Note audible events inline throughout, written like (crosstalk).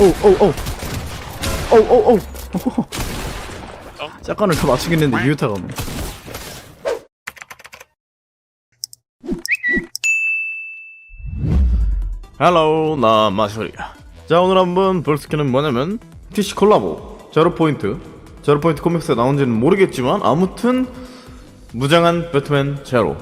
오오오 오오오 어? 짝간을 다 맞추긴 했는데 유효타가 없네 헬로 나 마쇼리야 자 오늘 한번 볼 스킨은 뭐냐면 TC 콜라보 제로 포인트 제로 포인트 코믹스에 나온지는 모르겠지만 아무튼 무장한 배트맨 제로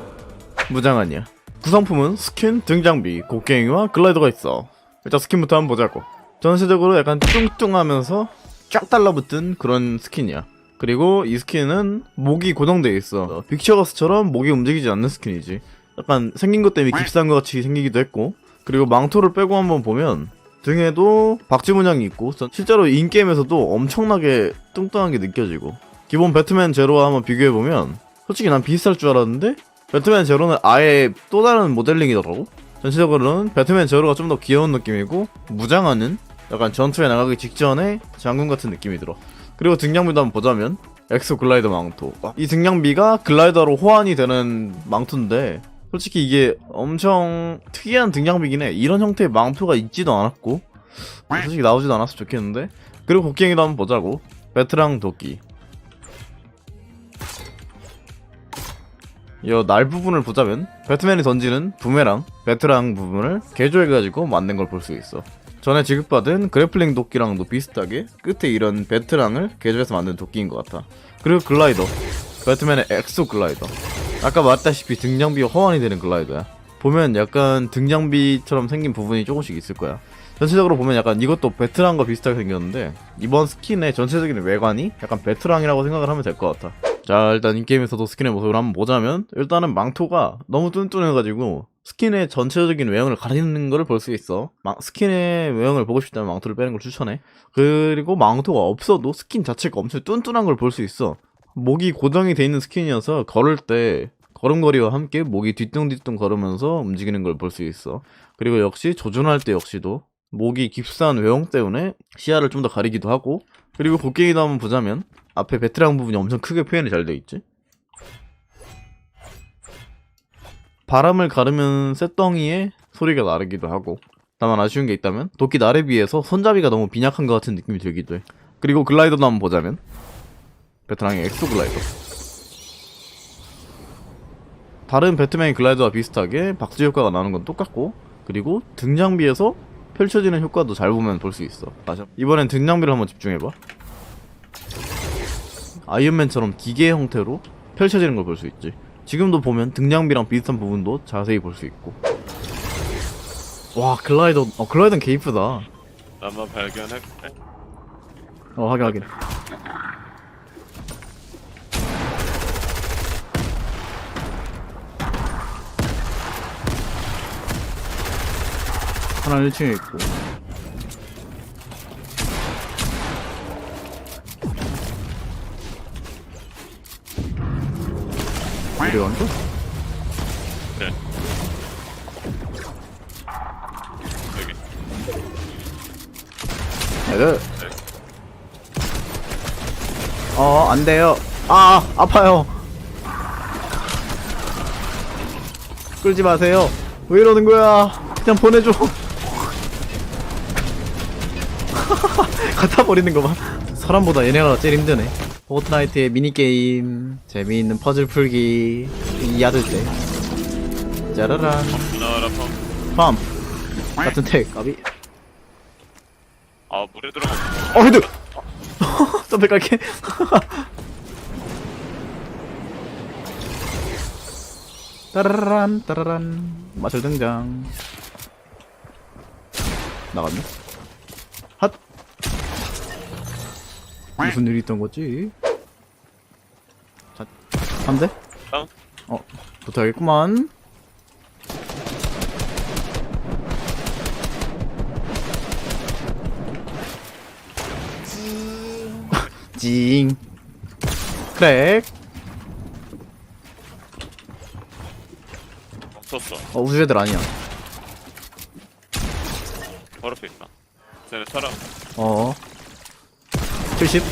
무장한이야 구성품은 스킨, 등장비, 곡괭이와 글라이더가 있어 일단 스킨부터 한번 보자고 전체적으로 약간 뚱뚱하면서 쫙 달라붙은 그런 스킨이야. 그리고 이 스킨은 목이 고정되어 있어. 어, 빅처거스처럼 목이 움직이지 않는 스킨이지. 약간 생긴 것 때문에 깁스한 것 같이 생기기도 했고. 그리고 망토를 빼고 한번 보면 등에도 박쥐 문양이 있고 전- 실제로 인게임에서도 엄청나게 뚱뚱한 게 느껴지고. 기본 배트맨 제로와 한번 비교해보면 솔직히 난 비슷할 줄 알았는데 배트맨 제로는 아예 또 다른 모델링이더라고. 전체적으로는 배트맨 제로가 좀 더 귀여운 느낌이고 무장하는 약간 전투에 나가기 직전에 장군 같은 느낌이 들어. 그리고 등장비도 한번 보자면 엑소 글라이더 망토. 이 등장비가 글라이더로 호환이 되는 망토인데 솔직히 이게 엄청 특이한 등장비긴 해. 이런 형태의 망토가 있지도 않았고 솔직히 나오지도 않았으면 좋겠는데. 그리고 곡괭이도 한번 보자고. 베트랑 도끼 이날 부분을 보자면 배트맨이 던지는 부메랑 베트랑 부분을 개조해가지고 만든 걸 볼 수 있어. 전에 지급받은 그래플링 도끼랑도 비슷하게 끝에 이런 베트랑을 개조해서 만든 도끼인 것 같아. 그리고 글라이더. 배트맨의 엑소 글라이더. 아까 말했다시피 등장비가 호환이 되는 글라이더야. 보면 약간 등장비처럼 생긴 부분이 조금씩 있을 거야. 전체적으로 보면 약간 이것도 베트랑과 비슷하게 생겼는데 이번 스킨의 전체적인 외관이 약간 베트랑이라고 생각을 하면 될 것 같아 자 일단 인게임에서도 스킨의 모습을 한번 보자면 일단은 망토가 너무 뚠뚠해가지고 스킨의 전체적인 외형을 가리는 거를 볼 수 있어. 망- 스킨의 외형을 보고 싶다면 망토를 빼는 걸 추천해. 그리고 망토가 없어도 스킨 자체가 엄청 뚠뚠한 걸 볼 수 있어. 목이 고정이 돼 있는 스킨이어서 걸을 때 걸음걸이와 함께 목이 뒤뚱뒤뚱 걸으면서 움직이는 걸 볼 수 있어. 그리고 역시 조준할 때 역시도 목이 깁스한 외형 때문에 시야를 좀 더 가리기도 하고 그리고 곡괭이도 한번 보자면 앞에 베트랑 부분이 엄청 크게 표현이 잘돼 있지? 바람을 가르면 쇳덩이에 소리가 나르기도 하고 다만 아쉬운 게 있다면 도끼 날에 비해서 손잡이가 너무 빈약한 것 같은 느낌이 들기도 해. 그리고 글라이더도 한번 보자면 베트랑의 엑소 글라이더. 다른 배트맨 글라이더와 비슷하게 박쥐 효과가 나는 건 똑같고 그리고 등장비에서 펼쳐지는 효과도 잘 보면 볼 수 있어. 맞아. 이번엔 등장비를 한번 집중해봐. 아이언맨처럼 기계 형태로 펼쳐지는 걸 볼 수 있지. 지금도 보면 등장비랑 비슷한 부분도 자세히 볼 수 있고. 와 글라이더 어 글라이더는 개 이쁘다. 나만 발견했고 어 하긴 하긴 하나 1층에 있고 어디 간다? 네 여기 네. 어, 안 돼요. 아, 아파요. 끌지 마세요. 왜 이러는 거야? 그냥 보내줘. (laughs) 갖다 버리는 거 봐. 사람보다 얘네가 제일 힘드네. 포트나이트의 미니게임, 재미있는 퍼즐 풀기, 이 야들 때. 짜라란. 나와라 펌. 팜. 같은 택, 까비. 아 물에 들어가 어, 헤드! 점프 갈게. 따라란, 따라란. 마철 등장. 나갔네? 무슨 일이 있던 거지? 자, 3대? 다운 어, 붙어야겠구만. (laughs) 징. 크랙. 없었어 어, 우주 애들 아니야. 바로 앞에 있나 쟤네 사람 어. 70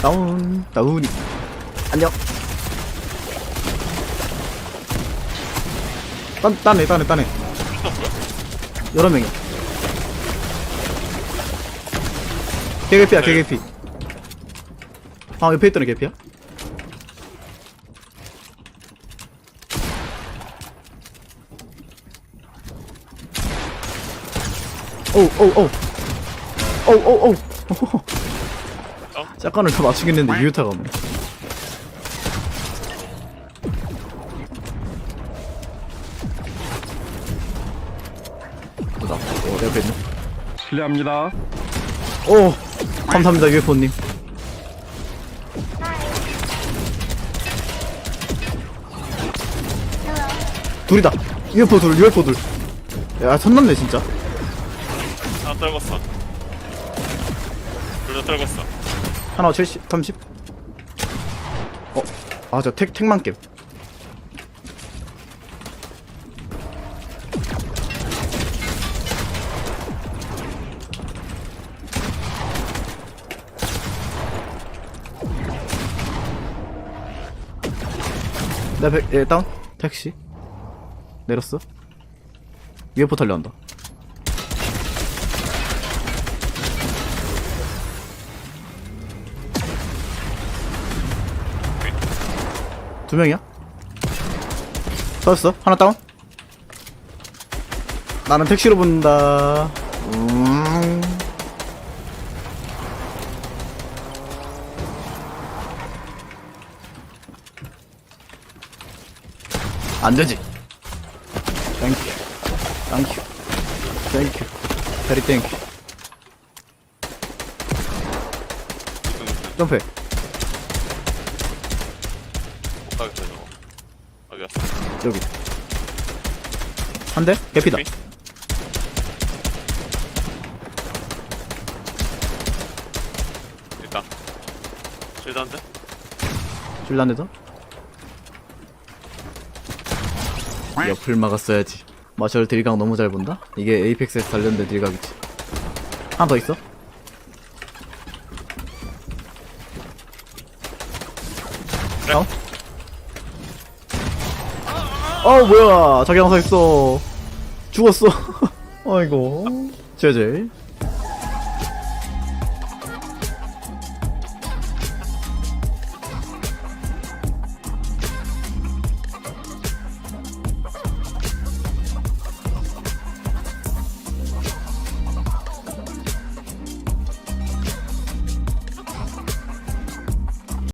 다운 다운이. 안녕. 딴, 딴해 딴해 딴해 여러 명이. 개개피야 네. 개개피. 아 옆에 있더니 개피야? 오우. 어? 짝간을 다 맞추겠는데 유효타가 없네. 보자. 어, 내 옆에 있네. 실례합니다. 오, 감사합니다, UFO님. 둘이다. UFO 둘, UFO 둘. 야, 선남네, 진짜. 떨궜어. 둘다 떨궜어. 하나 70, 30. 어, 아, 저 택, 택만 겜. 내 백, 예, 다운. 택시. 내렸어. UFO 달려온다. 두 명이야? 터졌어? 하나 다운? 나는 택시로 붙는다. 음. 안 되지. 땡큐. 땡큐. 땡큐. 베리 땡큐. 점프. 못 가겠다 저거. 갔어? 여기. 한 대? 개피다. 오케이. 있다. 실드한데? 줄란에서 옆을 막았어야지 마셜 딜각 너무 잘 본다? 이게 에이펙스에 관련된 딜각이지 하나 더 있어? 그래. 어? 어 뭐야. 자기 항상 있어. 죽었어. (laughs) 아이고. 제제